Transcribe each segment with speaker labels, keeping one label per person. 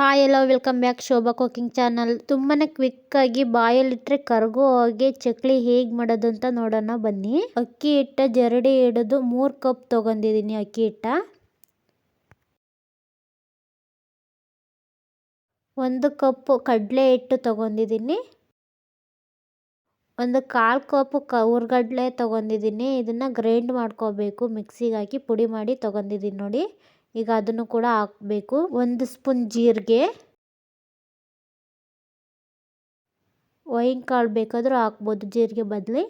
Speaker 1: Hi ಎಲ್ಲ welcome back Shobha cooking channel ತುಂಬಾ ಕ್ವಿಕ್ಕಾಗಿ ಬಾಯಲ್ಲಿಟ್ಟರೆ ಕರ್ಗೋ ಹಾಗೆ ಚಕ್ಲಿ ಹೇಗೆ ಮಾಡೋದು ಅಂತ ನೋಡೋಣ ಬನ್ನಿ. ಅಕ್ಕಿ ಹಿಟ್ಟ ಜರಡಿ ಹಿಡಿದು ಮೂರು ಕಪ್ ತೊಗೊಂಡಿದ್ದೀನಿ ಅಕ್ಕಿ ಹಿಟ್ಟ. ಒಂದು ಕಪ್ ಕಡಲೆ ಹಿಟ್ಟು ತೊಗೊಂಡಿದ್ದೀನಿ. ಒಂದು ಕಾಲು ಕಪ್ ಕ ಹುರ್ಗಡ್ಲೆ ತೊಗೊಂಡಿದ್ದೀನಿ. ಇದನ್ನು ಗ್ರೈಂಡ್ ಮಾಡ್ಕೋಬೇಕು. ಮಿಕ್ಸಿಗೆ ಹಾಕಿ ಪುಡಿ ಮಾಡಿ ತೊಗೊಂಡಿದ್ದೀನಿ ನೋಡಿ. ಈಗ ಅದನ್ನು ಕೂಡ ಹಾಕಬೇಕು. ಒಂದು ಸ್ಪೂನ್ ಜೀರಿಗೆ. ವೈನ್ ಕಾಳು ಬೇಕಾದರೂ ಹಾಕ್ಬೋದು ಜೀರಿಗೆ ಬದಲಿ.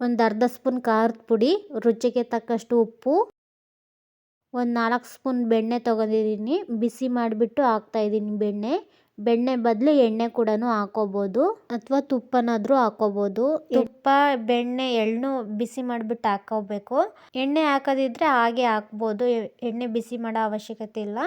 Speaker 1: ಒಂದು ಅರ್ಧ ಸ್ಪೂನ್ ಖಾರದ ಪುಡಿ, ರುಚಿಗೆ ತಕ್ಕಷ್ಟು ಉಪ್ಪು. ಒಂದು ನಾಲ್ಕು ಸ್ಪೂನ್ ಬೆಣ್ಣೆ ತೊಗೊಂಡಿದ್ದೀನಿ. ಬಿಸಿ ಮಾಡಿಬಿಟ್ಟು ಹಾಕ್ತಾಯಿದ್ದೀನಿ ಬೆಣ್ಣೆ. ಬೆಣ್ಣೆ ಬದಲು ಎಣ್ಣೆ ಕೂಡ ಹಾಕೋಬೋದು ಅಥವಾ ತುಪ್ಪನಾದರೂ ಹಾಕೋಬೋದು. ತುಪ್ಪ, ಬೆಣ್ಣೆ ಎಳ್ಳು ಬಿಸಿ ಮಾಡಿಬಿಟ್ಟು ಹಾಕೋಬೇಕು. ಎಣ್ಣೆ ಹಾಕೋದಿದ್ರೆ ಹಾಗೆ ಹಾಕ್ಬೋದು. ಎಣ್ಣೆ ಬಿಸಿ ಮಾಡೋ ಅವಶ್ಯಕತೆ ಇಲ್ಲ.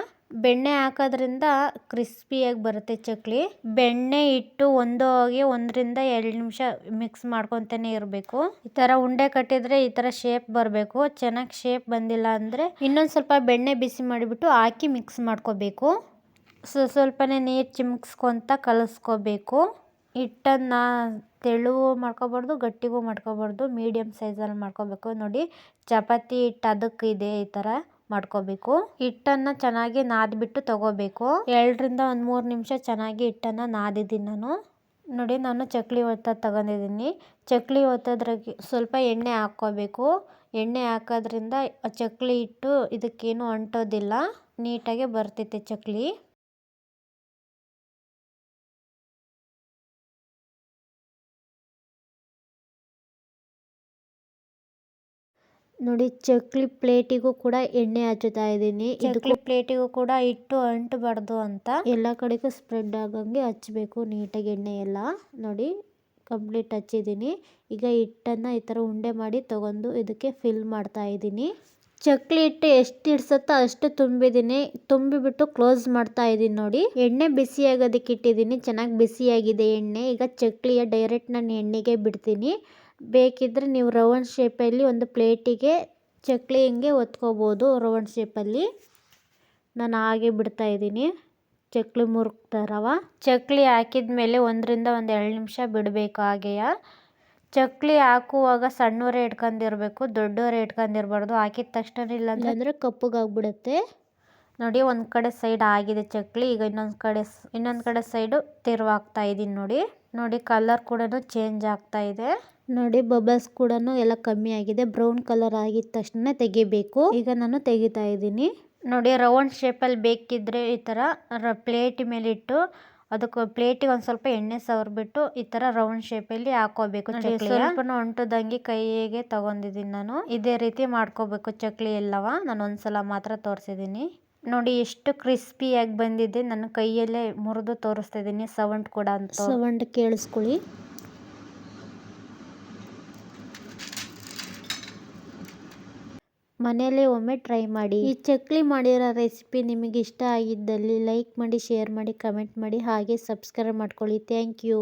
Speaker 1: ಬೆಣ್ಣೆ ಹಾಕೋದ್ರಿಂದ ಕ್ರಿಸ್ಪಿಯಾಗಿ ಬರುತ್ತೆ ಚಕ್ಲಿ. ಬೆಣ್ಣೆ ಇಟ್ಟು ಒಂದು ಹೋಗಿ ಒಂದರಿಂದ ಎರಡು ನಿಮಿಷ ಮಿಕ್ಸ್ ಮಾಡ್ಕೊತಾನೆ ಇರಬೇಕು. ಈ ಥರ ಉಂಡೆ ಕಟ್ಟಿದ್ರೆ ಈ ಥರ ಶೇಪ್ ಬರಬೇಕು. ಚೆನ್ನಾಗಿ ಶೇಪ್ ಬಂದಿಲ್ಲ ಅಂದರೆ ಇನ್ನೊಂದು ಸ್ವಲ್ಪ ಬೆಣ್ಣೆ ಬಿಸಿ ಮಾಡಿಬಿಟ್ಟು ಹಾಕಿ ಮಿಕ್ಸ್ ಮಾಡ್ಕೋಬೇಕು. ಸೊ, ಸ್ವಲ್ಪನೇ ನೀರು ಚಿಮುಕ್ಸ್ಕೊತ ಕಲಸ್ಕೋಬೇಕು. ಹಿಟ್ಟನ್ನು ತೆಳುವು ಮಾಡ್ಕೊಬಾರ್ದು, ಗಟ್ಟಿಗೂ ಮಾಡ್ಕೊಬಾರ್ದು ಮೀಡಿಯಮ್ ಸೈಜಲ್ಲಿ ಮಾಡ್ಕೋಬೇಕು. ನೋಡಿ, ಚಪಾತಿ ಹಿಟ್ಟು ಅದಕ್ಕೆ ಇದೆ ಈ ಥರ ಮಾಡ್ಕೋಬೇಕು. ಹಿಟ್ಟನ್ನು ಚೆನ್ನಾಗಿ ನಾದ್ಬಿಟ್ಟು ತಗೋಬೇಕು. ಎರಡರಿಂದ ಒಂದು ಮೂರು ನಿಮಿಷ ಚೆನ್ನಾಗಿ ಹಿಟ್ಟನ್ನು ನಾದಿದ್ದೀನಿ ನಾನು. ನೋಡಿ, ನಾನು ಚಕ್ಲಿ ಒತ್ತ ತಗೊಂಡಿದ್ದೀನಿ. ಚಕ್ಲಿ ಒತ್ತೋದ್ರಾಗೆ ಸ್ವಲ್ಪ ಎಣ್ಣೆ ಹಾಕ್ಕೋಬೇಕು. ಎಣ್ಣೆ ಹಾಕೋದ್ರಿಂದ ಚಕ್ಲಿ ಹಿಟ್ಟು ಇದಕ್ಕೇನು ಅಂಟೋದಿಲ್ಲ. ನೀಟಾಗೆ ಬರ್ತೈತೆ ಚಕ್ಲಿ. ನೋಡಿ ಚಕ್ಲಿ ಪ್ಲೇಟಿಗೂ ಕೂಡ ಎಣ್ಣೆ ಹಚ್ಚುತ್ತಾ ಇದ್ದೀನಿ. ಚಕ್ಲಿ ಪ್ಲೇಟಿಗೂ ಕೂಡ ಇಟ್ಟು ಅಂಟಬಾರ್ದು ಅಂತ. ಎಲ್ಲ ಕಡೆಗೂ ಸ್ಪ್ರೆಡ್ ಆಗಂಗೆ ಹಚ್ಚಬೇಕು ನೀಟಾಗಿ ಎಣ್ಣೆ ಎಲ್ಲ. ನೋಡಿ ಕಂಪ್ಲೀಟ್ ಹಚ್ಚಿದ್ದೀನಿ. ಈಗ ಹಿಟ್ಟನ್ನು ಈ ಥರ ಉಂಡೆ ಮಾಡಿ ತಗೊಂಡು ಇದಕ್ಕೆ ಫಿಲ್ ಮಾಡ್ತಾ ಇದ್ದೀನಿ. ಚಕ್ಲಿ ಹಿಟ್ಟು ಎಷ್ಟು ಇಡ್ಸತ್ತೋ ಅಷ್ಟು ತುಂಬಿದ್ದೀನಿ. ತುಂಬಿಬಿಟ್ಟು ಕ್ಲೋಸ್ ಮಾಡ್ತಾ ಇದ್ದೀನಿ ನೋಡಿ. ಎಣ್ಣೆ ಬಿಸಿಯಾಗೋದಕ್ಕೆ ಇಟ್ಟಿದ್ದೀನಿ. ಚೆನ್ನಾಗಿ ಬಿಸಿಯಾಗಿದೆ ಎಣ್ಣೆ. ಈಗ ಚಕ್ಲಿಯ ಡೈರೆಕ್ಟ್ ನಾನು ಎಣ್ಣೆಗೆ ಬಿಡ್ತೀನಿ. ಬೇಕಿದ್ದರೆ ನೀವು ರೌಂಡ್ ಶೇಪಲ್ಲಿ ಒಂದು ಪ್ಲೇಟಿಗೆ ಚಕ್ಲಿ ಹಿಂಗೆ ಒತ್ಕೋಬೋದು ರೌಂಡ್ ಶೇಪಲ್ಲಿ ನಾನು ಹಾಗೆ ಬಿಡ್ತಾಯಿದ್ದೀನಿ ಚಕ್ಲಿ ಮುರುಕ್ತಾರವ ಚಕ್ಲಿ ಹಾಕಿದ ಮೇಲೆ ಒಂದರಿಂದ ಒಂದು ಎರಡು ನಿಮಿಷ ಬಿಡಬೇಕು ಹಾಗೆಯ? ಚಕ್ಲಿ ಹಾಕುವಾಗ ಸಣ್ಣವರೇ ಇಟ್ಕೊಂಡಿರ್ಬೇಕು ದೊಡ್ಡವರೇ ಇಟ್ಕೊಂಡಿರ್ಬಾರ್ದು, ಹಾಕಿದ ತಕ್ಷಣ ಇಲ್ಲ ಅಂದರೆ ಕಪ್ಪಗಾಗ್ಬಿಡುತ್ತೆ. ನೋಡಿ ಒಂದು ಕಡೆ ಸೈಡ್ ಆಗಿದೆ ಚಕ್ಲಿ ಈಗ ಇನ್ನೊಂದು ಕಡೆ ಇನ್ನೊಂದು ಕಡೆ ಸೈಡು ತಿರುವಾಗ್ತಾ ಇದ್ದೀನಿ ನೋಡಿ. ನೋಡಿ ಕಲರ್ ಕೂಡ ಚೇಂಜ್ ಆಗ್ತಾ ಇದೆ. ನೋಡಿ ಬಬಲ್ಸ್ ಕೂಡ ಎಲ್ಲ ಕಮ್ಮಿ ಆಗಿದೆ. ಬ್ರೌನ್ ಕಲರ್ ಆಗಿದ ತಕ್ಷಣ ತೆಗಿಬೇಕು. ಈಗ ನಾನು ತೆಗಿತಾ ಇದ್ದೀನಿ ನೋಡಿ ರೌಂಡ್ ಶೇಪಲ್ಲಿ ಬೇಕಿದ್ರೆ ಈ ಥರ ಪ್ಲೇಟ್ ಮೇಲೆ ಇಟ್ಟು ಅದಕ್ಕೆ ಪ್ಲೇಟಿಗೆ ಒಂದು ಸ್ವಲ್ಪ ಎಣ್ಣೆ ಸವರ್ಬಿಟ್ಟು ಈ ಥರ ರೌಂಡ್ ಶೇಪಲ್ಲಿ ಹಾಕೋಬೇಕು ಸ್ವಲ್ಪ ಅಂಟದಂಗೆ ಕೈಗೆ ತಗೊಂಡಿದ್ದೀನಿ ನಾನು. ಇದೇ ರೀತಿ ಮಾಡ್ಕೋಬೇಕು ಚಕ್ಲಿ ಎಲ್ಲವ. ನಾನು ಒಂದ್ಸಲ ಮಾತ್ರ ತೋರಿಸಿದ್ದೀನಿ ನೋಡಿ ಎಷ್ಟು ಕ್ರಿಸ್ಪಿಯಾಗಿ ಬಂದಿದೆ. ನನ್ನ ಕೈಯಲ್ಲೇ ಮುರಿದು ತೋರಿಸ್ತಾ ಇದ್ದೀನಿ ಸೌಂಡ್ ಕೂಡ ಅಂತ. ಸೌಂಡ್ ಕೇಳಿಸ್ಕೊಳ್ಳಿ. ಮನೆಯಲ್ಲೇ ಒಮ್ಮೆ ಟ್ರೈ ಮಾಡಿ. ಈ ಚಕ್ಲಿ ಮಾಡಿರೋ ರೆಸಿಪಿ ನಿಮಗೆ ಇಷ್ಟ ಆಗಿದ್ದಲ್ಲಿ ಲೈಕ್ ಮಾಡಿ ಶೇರ್ ಮಾಡಿ ಕಮೆಂಟ್ ಮಾಡಿ ಹಾಗೆ ಸಬ್ಸ್ಕ್ರೈಬ್ ಮಾಡ್ಕೊಳ್ಳಿ. Thank you